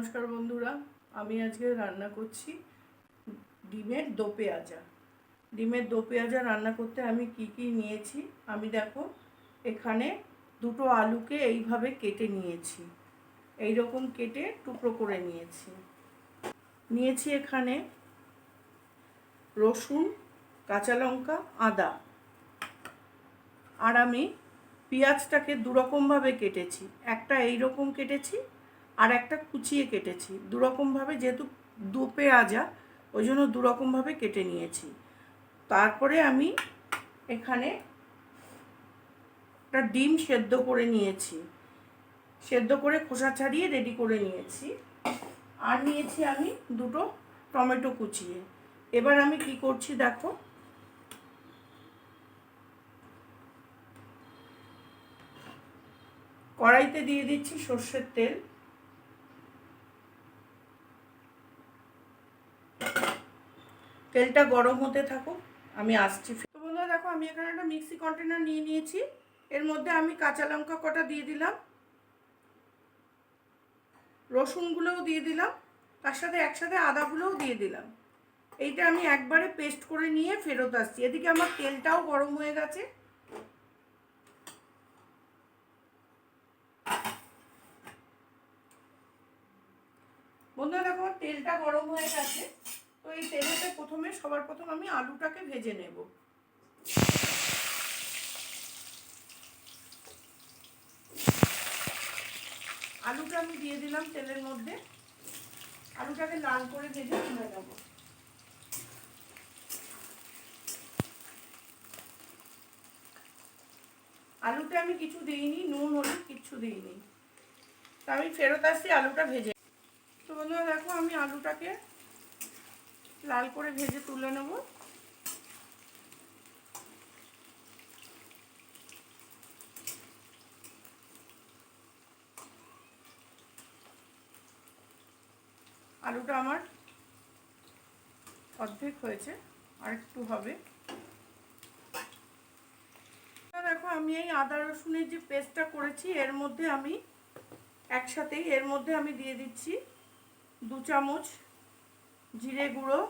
নমস্কার বন্ধুরা, আমি আজকে রান্না করছি ডিমের দো পেঁয়াজা ডিমের দো পেঁয়াজা রান্না করতে আমি কি কি নিয়েছি? আমি দেখো, এখানে দুটো আলুকে এইভাবে কেটে নিয়েছি। এই রকম কেটে টুকরো করে নিয়েছি। নিয়েছি এখানে রসুন, কাঁচা লঙ্কা, আদা। আর আমি পেঁয়াজটাকে দুরকমভাবে কেটেছি। একটা এই রকম কেটেছি আর একটা কুচিয়ে কেটেছি। দুরকমভাবে যেহেতু দু পেঁয়াজা ওই জন্য দুরকমভাবে কেটে নিয়েছি। তারপরে আমি এখানে একটা ডিম সেদ্ধ করে নিয়েছি। সেদ্ধ করে খোসা ছাড়িয়ে রেডি করে নিয়েছি। আর নিয়েছি আমি দুটো টমেটো কুচিয়ে। এবার আমি কি করছি দেখো। কড়াইতে দিয়ে দিচ্ছি সর্ষের তেল। তেলটা গরম হতে থাকুক, আমি আসছি তো বন্ধুরা দেখো, আমি এখানে একটা মিক্সি কন্টেনার নিয়ে নিয়েছি। এর মধ্যে আমি কাঁচা লঙ্কা কটা দিয়ে দিলাম। রসুনগুলোও দিয়ে দিলাম। তার সাথে একসাথে আদাগুলোও দিয়ে দিলাম। এইটা আমি একবারে পেস্ট করে নিয়ে ফেরত আসছি। এদিকে আমার তেলটাও গরম হয়ে গেছে। বন্ধুরা দেখো তেলটা গরম হয়ে গেছে। তো এই তেলেতে প্রথমে, সবার প্রথম আমি আলুটাকে ভেজে নেব। আলুটা আমি দিয়ে দিলাম তেলের মধ্যে। আলুটাকে লাল করে ভেজে তুলে নেব। আলুতে আমি কিছু দিইনি, নুন, হলুদ কিচ্ছু দিইনি। তা আমি ফেরত আসছি, আলুটা ভেজে। তো বন্ধুরা, দেখো আমি আলুটাকে লাল করে ভেজে তুলে নেব। আলুটা আমার অর্ধেক হয়েছে, আর একটু হবে। দেখো, আমি এই আদা রসুনের যে পেস্টটা করেছি, এর মধ্যে আমি একসাথেই, এর মধ্যে আমি দিয়ে দিচ্ছি দু চামচ জিরে গুঁড়ো।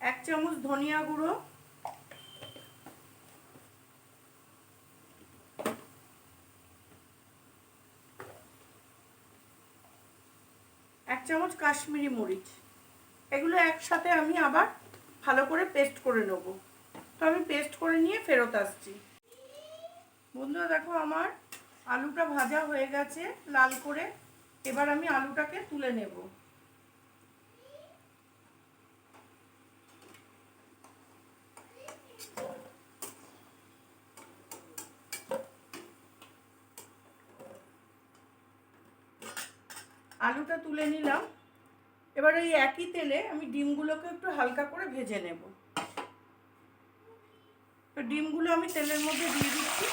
এক চামচ ধনিয়া গুঁড়ো। এক চামচ কাশ্মীরি মরিচ। এগুলো একসাথে আমি আবার ভালো করে পেস্ট করে নেব। তো আমি পেস্ট করে নিয়ে ফেরত আসছি। বন্ধুরা দেখো, আমার আলুটা ভাজা হয়ে গেছে লাল করে। এবার আমি আলুটাকে তুলে নেব। আলুটা তুলে নিলাম। এবার এই একই তেলে আমি ডিমগুলোকে একটু হালকা করে ভেজে নেব। তো ডিমগুলো আমি তেলের মধ্যে দিয়ে দিচ্ছি।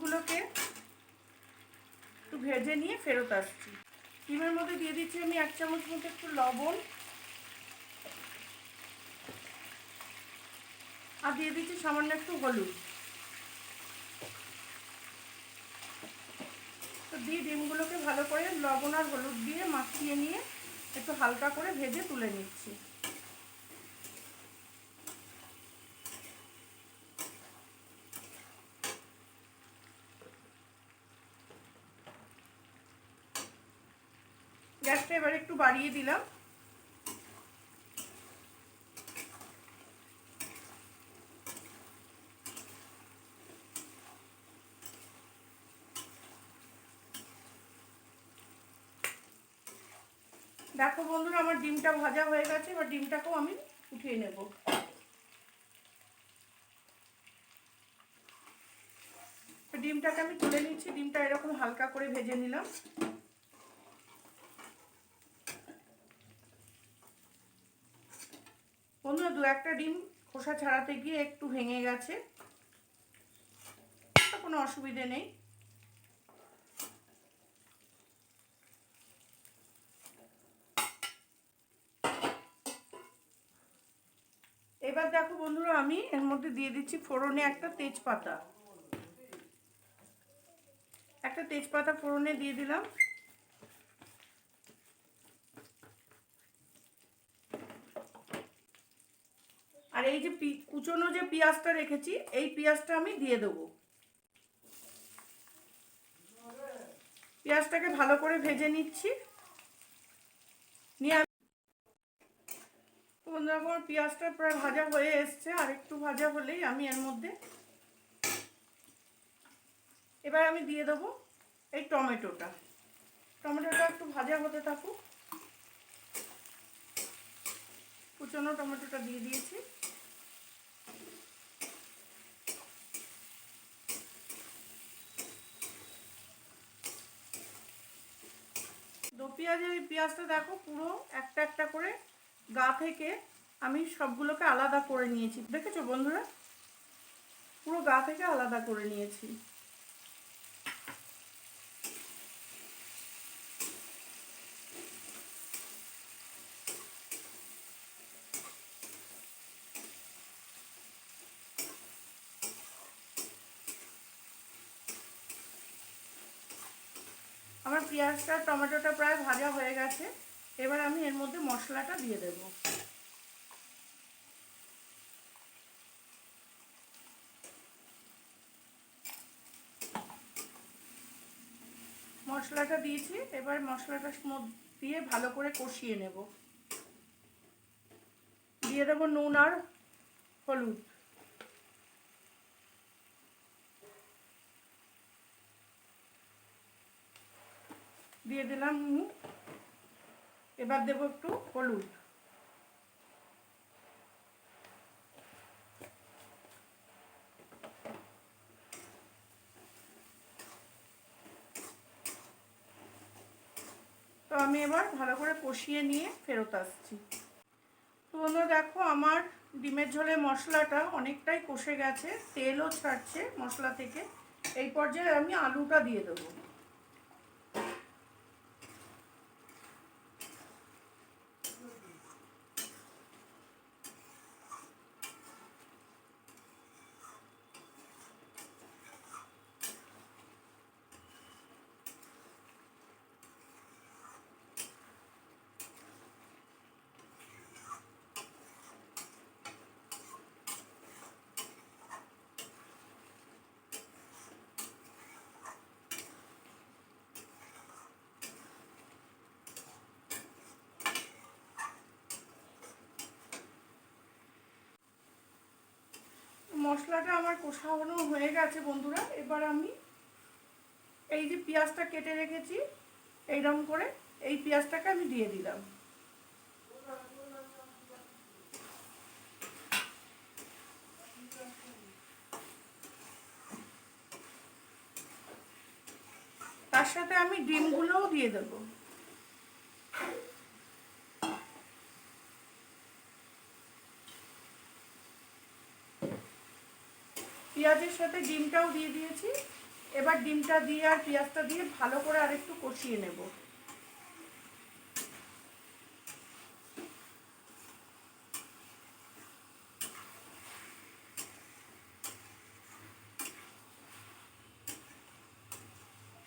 ডিমগুলোকে একটু ভেজে নিয়ে ফেরত আসছি। ডিমের মধ্যে দিয়ে দিচ্ছি আমি এক চামচ মতো একটু লবণ। আর দিয়ে দিচ্ছি সামান্য একটু হলুদ। তো দিয়ে ডিমগুলোকে ভালো করে লবণ আর হলুদ দিয়ে মাখিয়ে নিয়ে একটু হালকা করে ভেজে তুলে নিচ্ছি। গ্যাসটা এবার একটু বাড়িয়ে দিলাম। দেখো বন্ধুরা, আমার ডিমটা ভাজা হয়ে গেছে, এবার ডিমটাকেও আমি উঠিয়ে নেব। ডিমটাকে আমি তুলে নিচ্ছি, ডিমটা এরকম হালকা করে ভেজে নিলাম বন্ধুরা দু একটা ডিম খোসা ছাড়াতে গিয়ে একটু ভেঙে গেছে। কোনো অসুবিধে নেই। এবার দেখো বন্ধুরা, আমি এর মধ্যে দিয়ে দিচ্ছি ফোড়নে একটা তেজপাতা। একটা তেজপাতা ফোড়নে দিয়ে দিলাম আর এই যে কুচনো যে পেঁয়াজটা রেখেছি, এই পেঁয়াজটা আমি দিয়ে দেবো। পেঁয়াজটাকে ভালো করে ভেজে নিচ্ছি। নিয়ে বন্ধুরা পেঁয়াজটা প্রায় ভাজা হয়ে এসছে, আর একটু ভাজা হলেই আমি এর মধ্যে এবার আমি দিয়ে দেবো এই টমেটোটা। টমেটোটা একটু ভাজা হতে থাকুক। কুচনো টমেটোটা দিয়ে দিয়েছি দো পেঁয়াজের পেঁয়াজটা দেখো পুরো একটা একটা করে গা থেকে আমি সবগুলোকে আলাদা করে নিয়েছি। দেখেছ বন্ধুরা? পুরো গা থেকে আলাদা করে নিয়েছি। আমার পেঁয়াজটা, টমেটোটা প্রায় ভাজা হয়ে গেছে। এবার আমি এর মধ্যে মশলাটা দিয়ে দেব। মশলাটা দিয়েছি, এবার মশলাটা দিয়ে ভালো করে কষিয়ে নেব। দিয়ে দেবো নুন আর হলুদ। দিয়ে দিলাম নুন। এবার দেবো একটু হলুদ। তো আমি এবার ভালো করে কষিয়ে নিয়ে ফেরত আসছি। তো বন্ধুরা, দেখো আমার ডিমের ঝোলে মশলাটা অনেকটাই কষে গেছে, তেলও ছাড়ছে মশলা থেকে। এই পর্যায়ে আমি আলুটা দিয়ে দেবো। মশলাটা আমার কষানো হয়ে গেছে, বন্ধুরা। এবার আমি এই যে পেঁয়াজটা কেটে রেখেছি এইরকম করে এই পেঁয়াজটাকে আমি দিয়ে দিলাম। তার সাথে আমি ডিমগুলোও দিয়ে দেবো। পেঁয়াজের সাথে ডিমটাও দিয়ে দিয়েছি। এবার ডিমটা দিয়ে আর পেঁয়াজটা দিয়ে ভালো করে আরেকটু কষিয়ে নেব।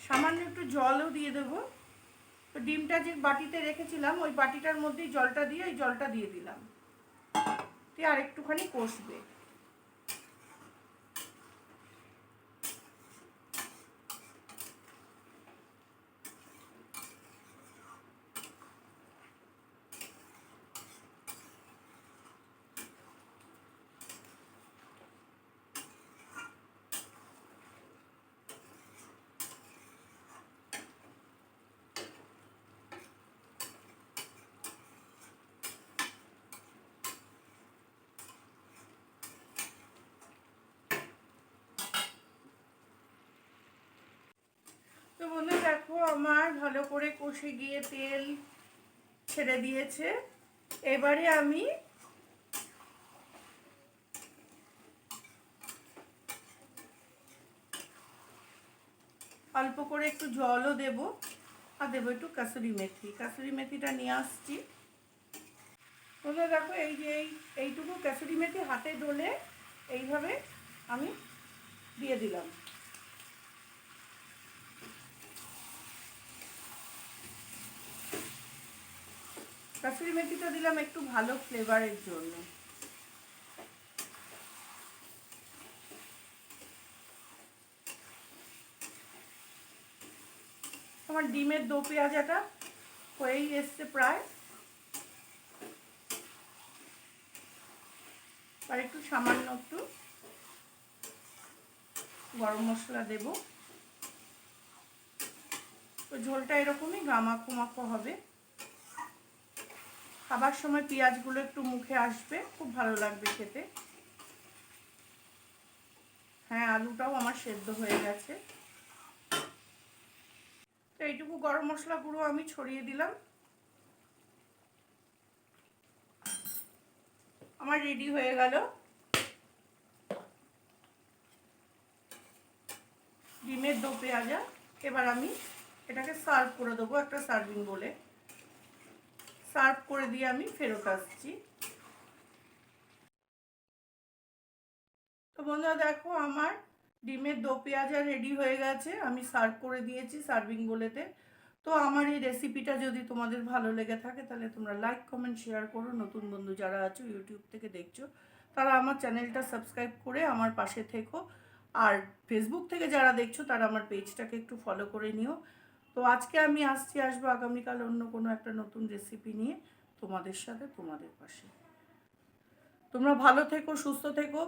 সামান্য একটু জলও দিয়ে দেবো। তো ডিমটা যে বাটিতে রেখেছিলাম, ওই বাটিটার মধ্যেই জলটা দিয়ে ওই জলটা দিয়ে দিলাম। দিয়ে আর একটুখানি কষবে। দেখো, আমার ভালো করে কষে গিয়ে তেল ছেড়ে দিয়েছে। এবারে আমি অল্প করে একটু জলও দেব। আর দেবো একটু কাসুরি মেথি। কাসুরি মেথিটা নিয়ে আসছি। তোমরা দেখো, এই যে এই এইটুকু কাসুরি মেথি হাতে ডলে এইভাবে আমি দিয়ে দিলাম কাসুরি মেথিটা দিলাম একটু ভালো ফ্লেভারের জন্য। আমার ডিমের দো পেঁয়াজাটা হয়েই এসছে প্রায়। আর একটু সামান্য একটু গরম মশলা দেব। তো ঝোলটা এরকমই গামাখো মাখো হবে। খাবার সময় পেঁয়াজগুলো একটু মুখে আসবে, খুব ভালো লাগবে খেতে। হ্যাঁ আলুটাও আমার সেদ্ধ হয়ে গেছে। তো এইটুকু গরম মশলা গুঁড়ো আমি ছড়িয়ে দিলাম। আমার রেডি হয়ে গেল। ডিমের দো পেঁয়াজা। এবার আমি এটাকে সার্ভ করে দেবো একটা সার্ভিং বলে। সার্ভ করে দিয়ে আমি ফেরত আসছি। তো বন্ধুরা, দেখো আমার ডিমের দো পেঁয়াজা রেডি হয়ে গেছে। আমি সার্ভ করে দিয়েছি সার্ভিং বলেতে। তো আমার এই রেসিপিটা যদি তোমাদের ভালো লেগে থাকে, তাহলে তোমরা লাইক কমেন্ট শেয়ার করো। নতুন বন্ধু যারা আছো ইউটিউব থেকে দেখছ, তারা আমার চ্যানেলটা সাবস্ক্রাইব করে আমার পাশে থেকো। আর ফেসবুক থেকে যারা দেখছ, তারা আমার পেজটাকে একটু ফলো করে নিও। তো আজকে আমি আসছি, আসব আগামীকাল অন্য কোনো একটা নতুন রেসিপি নিয়ে তোমাদের সাথে, তোমাদের পাশে। তোমরা ভালো থেকো, সুস্থ থেকো।